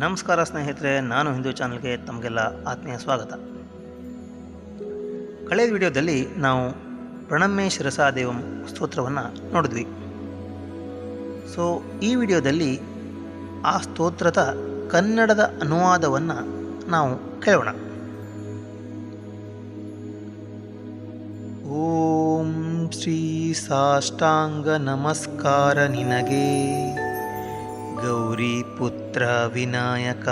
ನಮಸ್ಕಾರ ಸ್ನೇಹಿತರೆ, ನಾನು ಹಿಂದೂ ಚಾನಲ್ಗೆ ತಮಗೆಲ್ಲ ಆತ್ಮೀಯ ಸ್ವಾಗತ. ಕಳೆದ ವಿಡಿಯೋದಲ್ಲಿ ನಾವು ಪ್ರಣಮ್ಮೆ ಶಿರಸಾದೇವಂ ಸ್ತೋತ್ರವನ್ನು ನೋಡಿದ್ವಿ. ಸೊ ಈ ವಿಡಿಯೋದಲ್ಲಿ ಆ ಸ್ತೋತ್ರದ ಕನ್ನಡದ ಅನುವಾದವನ್ನು ನಾವು ಕೇಳೋಣ. ಓಂ ಶ್ರೀ ಸಾಷ್ಟಾಂಗ ನಮಸ್ಕಾರ ನಿನಗೆ. ಗೌರಿ ಪುತ್ರ ವಿನಾಯಕ,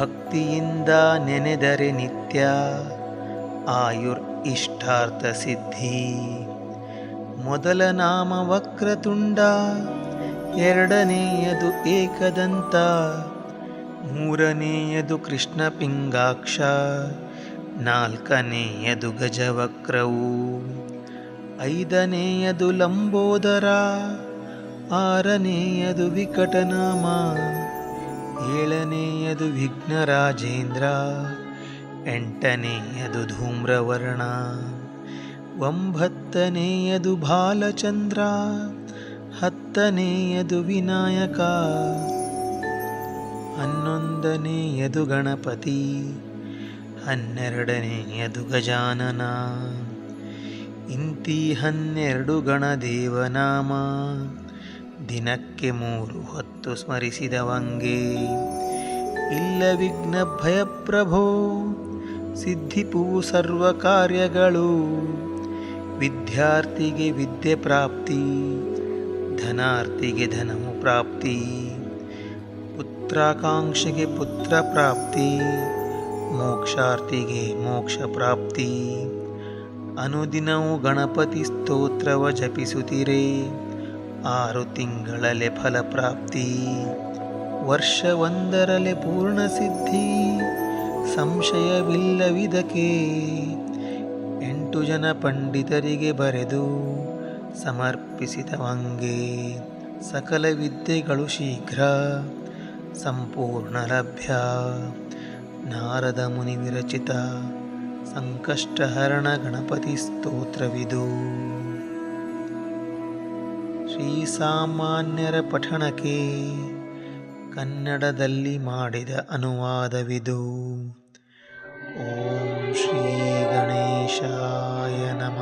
ಭಕ್ತಿಯಿಂದ ನೆನೆದರೆ ನಿತ್ಯ ಆಯುರ್ ಇಷ್ಟಾರ್ಥ ಸಿದ್ಧಿ. ಮೊದಲ ನಾಮ ವಕ್ರತುಂಡ, ಎರಡನೆಯದು ಏಕದಂತ, ಮೂರನೆಯದು ಕೃಷ್ಣ ಪಿಂಗಾಕ್ಷ, ನಾಲ್ಕನೆಯದು ಗಜವಕ್ರವು. ಐದನೆಯದು ಲಂಬೋದರ ಆರನೆಯದು ವಿಕಟನಾಮ, ಏಳನೆಯದು ವಿಘ್ನರಾಜೇಂದ್ರ, ಎಂಟನೆಯದು ಧೂಮ್ರವರ್ಣ, ಒಂಬತ್ತನೆಯದು ಬಾಲಚಂದ್ರ, ಹತ್ತನೆಯದು ವಿನಾಯಕ, ಹನ್ನೊಂದನೆಯದು ಗಣಪತಿ, ಹನ್ನೆರಡನೆಯದು ಗಜಾನನ, ಇಂತಿ ಹನ್ನೆರಡು ಗಣದೇವನಾಮ. ದಿನಕ್ಕೆ ಮೂರು ಹೊತ್ತು ಸ್ಮರಿಸಿದವಂಗೆ. ಇಲ್ಲ ವಿಘ್ನ ಭಯಪ್ರಭೋ ಸಿದ್ಧಿಪೂ ಸರ್ವ ಕಾರ್ಯಗಳು. ವಿದ್ಯಾರ್ಥಿಗೆ ವಿದ್ಯೆ ಪ್ರಾಪ್ತಿ, ಧನಾರ್ಥಿಗೆ ಧನವು ಪ್ರಾಪ್ತಿ, ಪುತ್ರಾಕಾಂಕ್ಷೆಗೆ ಪುತ್ರ ಪ್ರಾಪ್ತಿ, ಮೋಕ್ಷಾರ್ಥಿಗೆ ಮೋಕ್ಷ ಪ್ರಾಪ್ತಿ. ಅನುದಿನವು ಗಣಪತಿ ಸ್ತೋತ್ರವ ಜಪಿಸುತ್ತಿರೇ. ಆರು ತಿಂಗಳಲೆ ಫಲಪ್ರಾಪ್ತಿ. ವರ್ಷವೊಂದರಲೆ ಪೂರ್ಣ ಸಿದ್ಧಿ ಸಂಶಯವಿಲ್ಲವಿದಕ್ಕೆ. ಎಂಟು ಜನ ಪಂಡಿತರಿಗೆ ಬರೆದು ಸಮರ್ಪಿಸಿದವಂಗೆ ಸಕಲ ವಿದ್ಯೆಗಳು ಶೀಘ್ರ ಸಂಪೂರ್ಣ ಲಭ್ಯ. ನಾರದ ಮುನಿ ವಿರಚಿತ ಸಂಕಷ್ಟಹರಣ ಗಣಪತಿ ಸ್ತೋತ್ರವಿದು. ಶ್ರೀಸಾಮಾನ್ಯರ ಪಠಣಕ್ಕೆ ಕನ್ನಡದಲ್ಲಿ ಮಾಡಿದ ಅನುವಾದವಿದು. ಓಂ ಶ್ರೀ ಗಣೇಶಾಯ ನಮಃ.